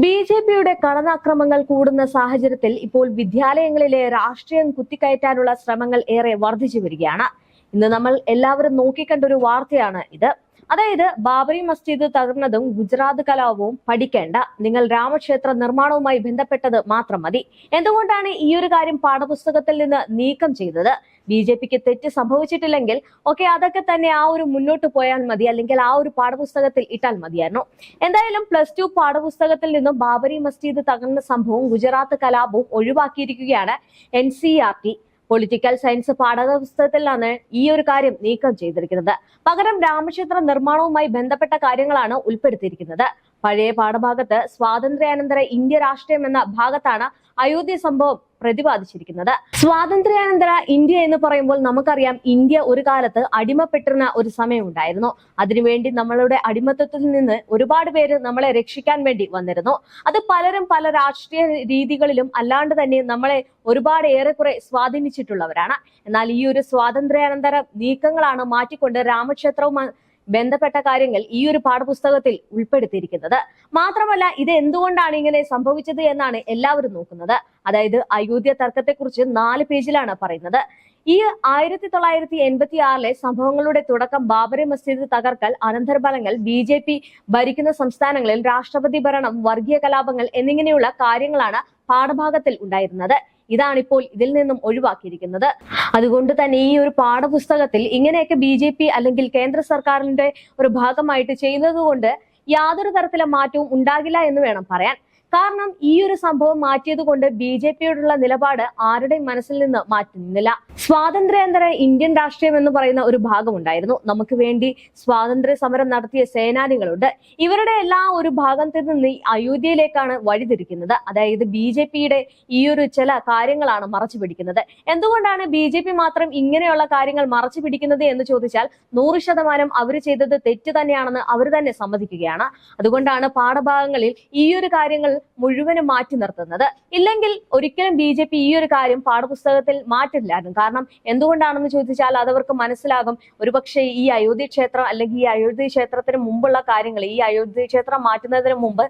B J പിയുടെ കടന്നാക്രമങ്ങൾ കൂടുന്ന സാഹചര്യത്തിൽ ഇപ്പോൾ വിദ്യാലയങ്ങളിലെ രാഷ്ട്രീയം കുത്തിക്കയറ്റാനുള്ള ശ്രമങ്ങൾ ഏറെ വർദ്ധിച്ചു വരികയാണ്. ഇന്ന് നമ്മൾ എല്ലാവരും നോക്കിക്കണ്ട ഒരു വാർത്തയാണ് ഇത്. അതായത് ബാബറി മസ്ജിദ് തകർന്നതും ഗുജറാത്ത് കലാപവും പഠിക്കേണ്ട നിങ്ങൾ രാമക്ഷേത്ര നിർമ്മാണവുമായി ബന്ധപ്പെട്ടത് മാത്രം മതി. എന്തുകൊണ്ടാണ് ഈ ഒരു കാര്യം പാഠപുസ്തകത്തിൽ നിന്ന് നീക്കം ചെയ്തത്? ബി ജെ പിക്ക് തെറ്റ് സംഭവിച്ചിട്ടില്ലെങ്കിൽ ഓക്കെ അതൊക്കെ തന്നെ ആ ഒരു മുന്നോട്ട് പോയാൽ മതി അല്ലെങ്കിൽ ആ ഒരു പാഠപുസ്തകത്തിൽ ഇട്ടാൽ മതിയായിരുന്നു. എന്തായാലും പ്ലസ് ടു പാഠപുസ്തകത്തിൽ നിന്നും ബാബരി മസ്ജിദ് തകർന്ന സംഭവവും ഗുജറാത്ത് കലാപവും ഒഴിവാക്കിയിരിക്കുകയാണ് N C R T political science പാഠപുസ്തകത്തിലാണ് ഈ ഒരു കാര്യം നീക്കം ചെയ്തിരിക്കുന്നത്. പകരം രാമക്ഷേത്ര നിർമ്മാണവുമായി ബന്ധപ്പെട്ട കാര്യങ്ങളാണ് ഉൾപ്പെടുത്തിയിരിക്കുന്നത്. പഴയ പാഠഭാഗത്ത് സ്വാതന്ത്ര്യാനന്തര ഇന്ത്യ രാഷ്ട്രീയം എന്ന ഭാഗത്താണ് അയോധ്യ സംഭവം പ്രതിപാദിച്ചിരിക്കുന്നത്. സ്വാതന്ത്ര്യാനന്തര ഇന്ത്യ എന്ന് പറയുമ്പോൾ നമുക്കറിയാം ഇന്ത്യ ഒരു കാലത്ത് അടിമപ്പെട്ടിരുന്ന ഒരു സമയമുണ്ടായിരുന്നു. അതിനുവേണ്ടി നമ്മളുടെ അടിമത്തത്തിൽ നിന്ന് ഒരുപാട് പേര് നമ്മളെ രക്ഷിക്കാൻ വേണ്ടി വന്നിരുന്നു. അത് പലരും പല രാഷ്ട്രീയ രീതികളിലും അല്ലാണ്ട് തന്നെ നമ്മളെ ഒരുപാട് ഏറെക്കുറെ സ്വാധീനിച്ചിട്ടുള്ളവരാണ്. എന്നാൽ ഈ ഒരു സ്വാതന്ത്ര്യാനന്തര നീക്കങ്ങളാണ് മാറ്റിക്കൊണ്ട് രാമക്ഷേത്രവുമായി ബന്ധപ്പെട്ട കാര്യങ്ങൾ ഈ ഒരു പാഠപുസ്തകത്തിൽ ഉൾപ്പെടുത്തിയിരിക്കുന്നത്. മാത്രമല്ല ഇത് എന്തുകൊണ്ടാണ് ഇങ്ങനെ സംഭവിച്ചത് എന്നാണ് എല്ലാവരും നോക്കുന്നത്. അതായത് അയോധ്യ തർക്കത്തെക്കുറിച്ച് നാല് പേജിലാണ് പറയുന്നത്. ഈ ആയിരത്തി തൊള്ളായിരത്തി എൺപത്തി ആറിലെ സംഭവങ്ങളുടെ തുടക്കം ബാബറി മസ്ജിദ് തകർക്കൽ അനന്തരഫലങ്ങൾ ബി ജെ പി ഭരിക്കുന്ന സംസ്ഥാനങ്ങളിൽ രാഷ്ട്രപതി ഭരണം വർഗീയ കലാപങ്ങൾ എന്നിങ്ങനെയുള്ള കാര്യങ്ങളാണ് പാഠഭാഗത്തിൽ ഉണ്ടായിരുന്നത്. ഇതാണിപ്പോൾ ഇതിൽ നിന്നും ഒഴിവാക്കിയിരിക്കുന്നത്. അതുകൊണ്ട് തന്നെ ഈ ഒരു പാഠപുസ്തകത്തിൽ ഇങ്ങനെയൊക്കെ ബി ജെ പി അല്ലെങ്കിൽ കേന്ദ്ര സർക്കാരിന്റെ ഒരു ഭാഗമായിട്ട് ചെയ്യുന്നത് കൊണ്ട് യാതൊരു തരത്തിലെ മാറ്റവും ഉണ്ടാകില്ല എന്ന് വേണം പറയാൻ. കാരണം ഈ ഒരു സംഭവം മാറ്റിയത് കൊണ്ട് ബി ജെ പിയോടുള്ള നിലപാട് ആരുടെയും മനസ്സിൽ നിന്ന് മാറ്റുന്നില്ല. സ്വാതന്ത്ര്യാന്തര ഇന്ത്യൻ രാഷ്ട്രീയം എന്ന് പറയുന്ന ഒരു ഭാഗമുണ്ടായിരുന്നു. നമുക്ക് വേണ്ടി സ്വാതന്ത്ര്യ സമരം നടത്തിയ സേനാനികളുണ്ട്. ഇവരുടെ എല്ലാ ഒരു ഭാഗത്തിൽ നിന്ന് അയോധ്യയിലേക്കാണ് വഴിതിരിക്കുന്നത്. അതായത് ബി ജെ പിയുടെ ഈ ഒരു ചില കാര്യങ്ങളാണ് മറച്ചു പിടിക്കുന്നത്. എന്തുകൊണ്ടാണ് ബി ജെ പി മാത്രം ഇങ്ങനെയുള്ള കാര്യങ്ങൾ മറച്ചു പിടിക്കുന്നത് എന്ന് ചോദിച്ചാൽ നൂറ് ശതമാനം അവർ ചെയ്തത് തെറ്റ് തന്നെയാണെന്ന് അവർ തന്നെ സമ്മതിക്കുകയാണ്. അതുകൊണ്ടാണ് പാഠഭാഗങ്ങളിൽ ഈ ഒരു കാര്യങ്ങൾ മുഴുവനും മാറ്റി നിർത്തുന്നത്. ഇല്ലെങ്കിൽ ഒരിക്കലും ബി ജെ പി ഈ ഒരു കാര്യം പാഠപുസ്തകത്തിൽ മാറ്റില്ലായിരുന്നു. കാരണം എന്തുകൊണ്ടാണെന്ന് ചോദിച്ചാൽ അതവർക്ക് മനസ്സിലാകും. ഒരുപക്ഷെ ഈ അയോധ്യ ക്ഷേത്രം അല്ലെങ്കിൽ ഈ അയോധ്യ ക്ഷേത്രത്തിന് മുമ്പുള്ള കാര്യങ്ങൾ ഈ അയോധ്യ ക്ഷേത്രം മാറ്റുന്നതിന് മുമ്പ്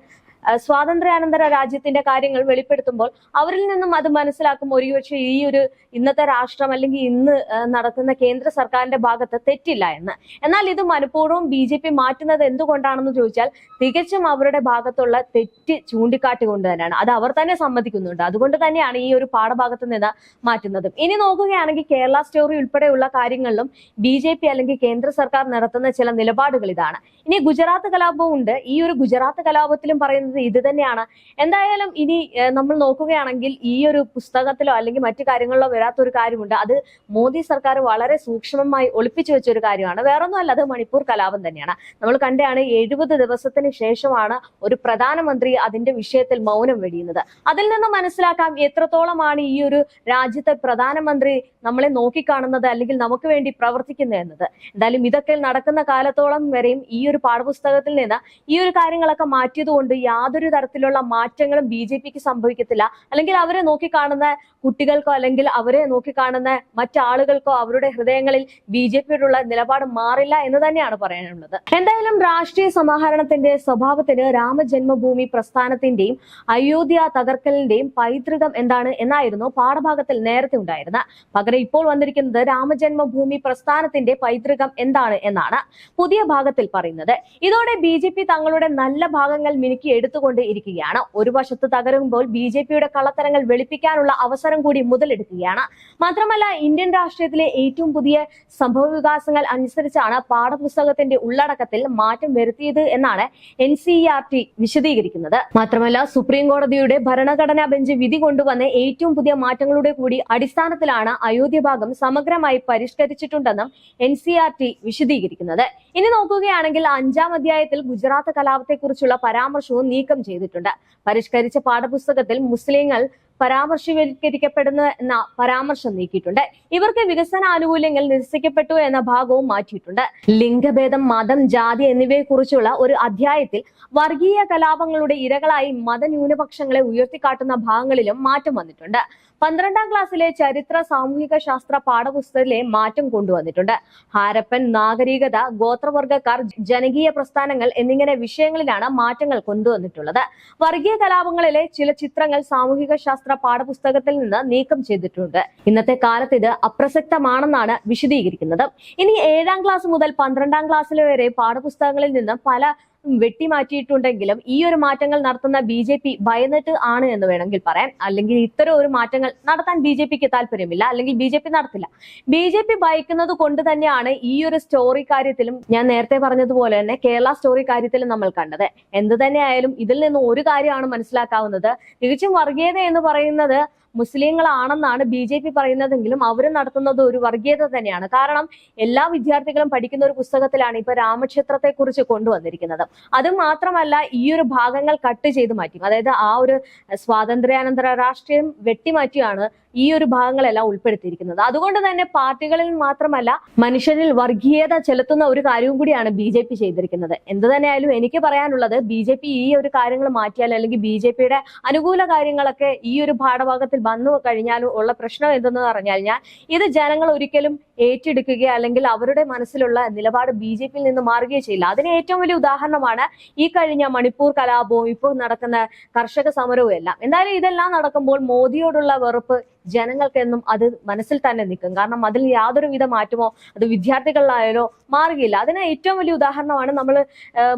സ്വാതന്ത്ര്യാനന്തര രാജ്യത്തിന്റെ കാര്യങ്ങൾ വെളിപ്പെടുത്തുമ്പോൾ അവരിൽ നിന്നും അത് മനസ്സിലാക്കും ഒരുപക്ഷെ ഈ ഒരു ഇന്നത്തെ രാഷ്ട്രം അല്ലെങ്കിൽ ഇന്ന് നടത്തുന്ന കേന്ദ്ര സർക്കാരിന്റെ ഭാഗത്ത് തെറ്റില്ല എന്ന്. എന്നാൽ ഇത് മനഃപൂർവം ബി ജെ പി മാറ്റുന്നത് എന്തുകൊണ്ടാണെന്ന് ചോദിച്ചാൽ തികച്ചും അവരുടെ ഭാഗത്തുള്ള തെറ്റ് ചൂണ്ടിക്കാട്ടിക്കൊണ്ട് തന്നെയാണ്. അത് അവർ തന്നെ സമ്മതിക്കുന്നുണ്ട്. അതുകൊണ്ട് തന്നെയാണ് ഈ ഒരു പാഠഭാഗത്ത് നിന്ന് മാറ്റുന്നത്. ഇനി നോക്കുകയാണെങ്കിൽ കേരള സ്റ്റോറി ഉൾപ്പെടെയുള്ള കാര്യങ്ങളിലും ബി ജെ പി അല്ലെങ്കിൽ കേന്ദ്ര സർക്കാർ നടത്തുന്ന ചില നിലപാടുകൾ ഇതാണ്. ഇനി ഗുജറാത്ത് കലാപവും ഉണ്ട് ഈ ഒരു ഗുജറാത്ത് കലാപത്തിലും പറയുന്നത് ഇത് തന്നെയാണ്. എന്തായാലും ഇനി നമ്മൾ നോക്കുകയാണെങ്കിൽ ഈ ഒരു പുസ്തകത്തിലോ അല്ലെങ്കിൽ മറ്റു കാര്യങ്ങളിലോ വരാത്തൊരു കാര്യമുണ്ട്. അത് മോദി സർക്കാർ വളരെ സൂക്ഷ്മമായി ഒളിപ്പിച്ചു വെച്ച ഒരു കാര്യമാണ്. വേറൊന്നുമല്ല അത് മണിപ്പൂർ കലാപം തന്നെയാണ്. നമ്മൾ കണ്ടാണ് എഴുപത് ദിവസത്തിന് ശേഷമാണ് ഒരു പ്രധാനമന്ത്രി അതിന്റെ വിഷയത്തിൽ മൗനം വെടിയുന്നത്. അതിൽ നിന്ന് മനസ്സിലാക്കാം എത്രത്തോളമാണ് ഈ ഒരു രാജ്യത്തെ പ്രധാനമന്ത്രി നമ്മളെ നോക്കിക്കാണുന്നത് അല്ലെങ്കിൽ നമുക്ക് വേണ്ടി പ്രവർത്തിക്കുന്നത് എന്നത്. എന്തായാലും ഇതൊക്കെ നടക്കുന്ന കാലത്തോളം വരെയും ഈ ഒരു പാഠപുസ്തകത്തിൽ നിന്ന് ഈ ഒരു കാര്യങ്ങളൊക്കെ മാറ്റിയതുകൊണ്ട് യാതൊരു തരത്തിലുള്ള മാറ്റങ്ങളും ബി ജെ പിക്ക് സംഭവിക്കത്തില്ല. അല്ലെങ്കിൽ അവരെ നോക്കിക്കാണുന്ന കുട്ടികൾക്കോ അല്ലെങ്കിൽ അവരെ നോക്കിക്കാണുന്ന മറ്റാളുകൾക്കോ അവരുടെ ഹൃദയങ്ങളിൽ ബി ജെ പിയോടുള്ള നിലപാട് മാറില്ല എന്ന് തന്നെയാണ് പറയാനുള്ളത്. എന്തായാലും രാഷ്ട്രീയ സമാഹരണത്തിന്റെ സ്വഭാവത്തിന് രാമജന്മഭൂമി പ്രസ്ഥാനത്തിന്റെയും അയോധ്യ തകർക്കലിന്റെയും പൈതൃകം എന്താണ് എന്നായിരുന്നു പാഠഭാഗത്തിൽ നേരത്തെ ഉണ്ടായിരുന്നത് പകരം ഇപ്പോൾ വന്നിരിക്കുന്നത് രാമജന്മഭൂമി പ്രസ്ഥാനത്തിന്റെ പൈതൃകം എന്താണ് എന്നാണ് പുതിയ ഭാഗത്തിൽ പറയുന്നത്. ഇതോടെ ബി തങ്ങളുടെ നല്ല ഭാഗങ്ങൾ മിനുക്കി എടുത്തുകൊണ്ട് ഇരിക്കുകയാണ് ഒരു വശത്ത് തകരുമ്പോൾ ബി ജെ പിയുടെ കള്ളത്തരങ്ങൾ വെളുപ്പിക്കാനുള്ള അവസരം കൂടി മുതലെടുക്കുകയാണ്. മാത്രമല്ല ഇന്ത്യൻ രാഷ്ട്രീയത്തിലെ ഏറ്റവും പുതിയ സംഭവ വികാസങ്ങൾ അനുസരിച്ചാണ് പാഠപുസ്തകത്തിന്റെ ഉള്ളടക്കത്തിൽ മാറ്റം വരുത്തിയത് എന്നാണ് എൻ സി ആർ ടി വിശദീകരിക്കുന്നത്. മാത്രമല്ല സുപ്രീം കോടതിയുടെ ഭരണഘടനാ ബെഞ്ച് വിധി കൊണ്ടുവന്ന ഏറ്റവും പുതിയ മാറ്റങ്ങളുടെ കൂടി അടിസ്ഥാനത്തിലാണ് അയോധ്യ ഭാഗം സമഗ്രമായി പരിഷ്കരിച്ചിട്ടുണ്ടെന്നും എൻ സി ആർ ടി വിശദീകരിക്കുന്നത്. ഇനി നോക്കുകയാണെങ്കിൽ അഞ്ചാം അധ്യായത്തിൽ ഗുജറാത്ത് കലാപത്തെക്കുറിച്ചുള്ള പരാമർശവും നീക്കം ചെയ്തിട്ടുണ്ട്. പരിഷ്കരിച്ച പാഠപുസ്തകത്തിൽ മുസ്ലിങ്ങൾ പരാമർശവൽക്കരിക്കപ്പെടുന്നു എന്ന പരാമർശം നീക്കിയിട്ടുണ്ട്. ഇവർക്ക് വികസന ആനുകൂല്യങ്ങൾ നിരസിക്കപ്പെട്ടു എന്ന ഭാഗവും മാറ്റിയിട്ടുണ്ട്. ലിംഗഭേദം മതം ജാതി എന്നിവയെക്കുറിച്ചുള്ള ഒരു അധ്യായത്തിൽ വർഗീയ കലാപങ്ങളുടെ ഇരകളായി മതന്യൂനപക്ഷങ്ങളെ ഉയർത്തിക്കാട്ടുന്ന ഭാഗങ്ങളിലും മാറ്റം വന്നിട്ടുണ്ട്. പന്ത്രണ്ടാം ക്ലാസ്സിലെ ചരിത്ര സാമൂഹിക ശാസ്ത്ര പാഠപുസ്തകത്തിലെ മാറ്റം കൊണ്ടുവന്നിട്ടുണ്ട്. ഹാരപ്പൻ നാഗരികത ഗോത്രവർഗക്കാർ ജനകീയ പ്രസ്ഥാനങ്ങൾ എന്നിങ്ങനെ വിഷയങ്ങളിലാണ് മാറ്റങ്ങൾ കൊണ്ടുവന്നിട്ടുള്ളത്. വർഗീയ കലാപങ്ങളിലെ ചില ചിത്രങ്ങൾ സാമൂഹിക ശാസ്ത്ര പാഠപുസ്തകത്തിൽ നിന്ന് നീക്കം ചെയ്തിട്ടുണ്ട്. ഇന്നത്തെ കാലത്ത് ഇത് അപ്രസക്തമാണെന്നാണ് വിശദീകരിക്കുന്നത്. ഇനി ഏഴാം ക്ലാസ് മുതൽ പന്ത്രണ്ടാം ക്ലാസ്സിലെ വരെ പാഠപുസ്തകങ്ങളിൽ നിന്ന് പല വെട്ടിമാറ്റിയിട്ടുണ്ടെങ്കിലും ഈ ഒരു മാറ്റങ്ങൾ നടത്തുന്ന ബി ജെ പി ഭയന്നിട്ട് ആണ് എന്ന് വേണമെങ്കിൽ പറയാം. അല്ലെങ്കിൽ ഇത്തരം ഒരു മാറ്റങ്ങൾ നടത്താൻ ബി ജെ പിക്ക് താല്പര്യമില്ല. അല്ലെങ്കിൽ ബി ജെ പി നടത്തില്ല. ബി ജെ പി ഭയക്കുന്നത് കൊണ്ട് തന്നെയാണ് ഈ ഒരു സ്റ്റോറി കാര്യത്തിലും ഞാൻ നേരത്തെ പറഞ്ഞതുപോലെ തന്നെ കേരള സ്റ്റോറി കാര്യത്തിലും നമ്മൾ കണ്ടത്. എന്ത് തന്നെയായാലും ഇതിൽ നിന്ന് ഒരു കാര്യമാണ് മനസ്സിലാക്കാവുന്നത്. തികച്ചും വർഗീയത എന്ന് പറയുന്നത് മുസ്ലിങ്ങളാണെന്നാണ് ബി ജെ പി പറയുന്നതെങ്കിലും അവർ നടത്തുന്നത് ഒരു വർഗീയത തന്നെയാണ്. കാരണം എല്ലാ വിദ്യാർത്ഥികളും പഠിക്കുന്ന ഒരു പുസ്തകത്തിലാണ് ഇപ്പൊ രാമക്ഷേത്രത്തെ കുറിച്ച് കൊണ്ടുവന്നിരിക്കുന്നത്. അത് മാത്രമല്ല ഈ ഒരു ഭാഗങ്ങൾ കട്ട് ചെയ്ത് മാറ്റി അതായത് ആ ഒരു സ്വാതന്ത്ര്യാനന്തര രാഷ്ട്രീയം വെട്ടിമാറ്റിയാണ് ഈ ഒരു ഭാഗങ്ങളെല്ലാം ഉൾപ്പെടുത്തിയിരിക്കുന്നത്. അതുകൊണ്ട് തന്നെ പാർട്ടികളിൽ മാത്രമല്ല മനുഷ്യരിൽ വർഗീയത ചെലുത്തുന്ന ഒരു കാര്യവും കൂടിയാണ് ബി ജെ പി ചെയ്തിരിക്കുന്നത്. എന്ത് തന്നെയായാലും എനിക്ക് പറയാനുള്ളത് ബി ജെ പി ഈ ഒരു കാര്യങ്ങൾ മാറ്റിയാൽ അല്ലെങ്കിൽ ബി ജെ പിയുടെ അനുകൂല കാര്യങ്ങളൊക്കെ ഈ ഒരു പാഠഭാഗത്തിൽ വന്നു കഴിഞ്ഞാലും ഉള്ള പ്രശ്നം എന്തെന്ന് പറഞ്ഞാൽ ഞാൻ ഇത് ജനങ്ങൾ ഒരിക്കലും ഏറ്റെടുക്കുകയോ അല്ലെങ്കിൽ അവരുടെ മനസ്സിലുള്ള നിലപാട് ബി ജെ പിയിൽ നിന്ന് മാറുകയോ ചെയ്യില്ല. അതിന് ഏറ്റവും വലിയ ഉദാഹരണമാണ് ഈ കഴിഞ്ഞ മണിപ്പൂർ കലാപവും ഇപ്പോൾ നടക്കുന്ന കർഷക സമരവും എല്ലാം. എന്തായാലും ഇതെല്ലാം നടക്കുമ്പോൾ മോദിയോടുള്ള വെറുപ്പ് ജനങ്ങൾക്കെന്നും അത് മനസ്സിൽ തന്നെ നിൽക്കും. കാരണം അതിൽ യാതൊരു വിധ മാറ്റമോ അത് വിദ്യാർത്ഥികളിലായാലോ മാറുകയില്ല. അതിന് ഏറ്റവും വലിയ ഉദാഹരണമാണ് നമ്മൾ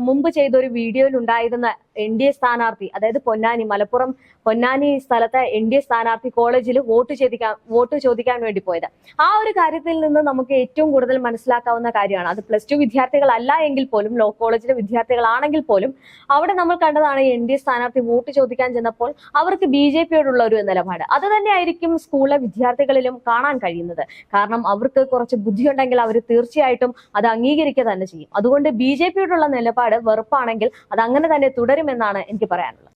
മുമ്പ് ചെയ്ത ഒരു വീഡിയോയിൽ ഉണ്ടായിരുന്ന എൻ ഡി എ സ്ഥാനാർത്ഥി അതായത് പൊന്നാനി മലപ്പുറം പൊന്നാനി സ്ഥലത്തെ എൻ ഡി എ സ്ഥാനാർത്ഥി കോളേജിൽ വോട്ട് ചോദിക്കാൻ വോട്ട് ചോദിക്കാൻ വേണ്ടി പോയത്. ആ ഒരു കാര്യത്തിൽ നിന്ന് നമുക്ക് ഏറ്റവും കൂടുതൽ മനസ്സിലാക്കാവുന്ന കാര്യമാണ്. അത് പ്ലസ് ടു വിദ്യാർത്ഥികളല്ല എങ്കിൽ പോലും ലോ കോളേജിലെ വിദ്യാർത്ഥികളാണെങ്കിൽ പോലും അവിടെ നമ്മൾ കണ്ടതാണ് എൻ ഡി എ സ്ഥാനാർത്ഥി വോട്ട് ചോദിക്കാൻ ചെന്നപ്പോൾ അവർക്ക് ബി ജെ പിയോടുള്ള ഒരു നിലപാട്. അത് തന്നെയായിരിക്കും സ്കൂളിലെ വിദ്യാർത്ഥികളിലും കാണാൻ കഴിയുന്നത്. കാരണം അവർക്ക് കുറച്ച് ബുദ്ധിയുണ്ടെങ്കിൽ അവർ തീർച്ചയായിട്ടും അത് അംഗീകരിക്കുക തന്നെ ചെയ്യും. അതുകൊണ്ട് ബി ജെ പിയോടുള്ള നിലപാട് വെറുപ്പാണെങ്കിൽ അത് അങ്ങനെ തന്നെ തുടരുമെന്നാണ് എനിക്ക് പറയാനുള്ളത്.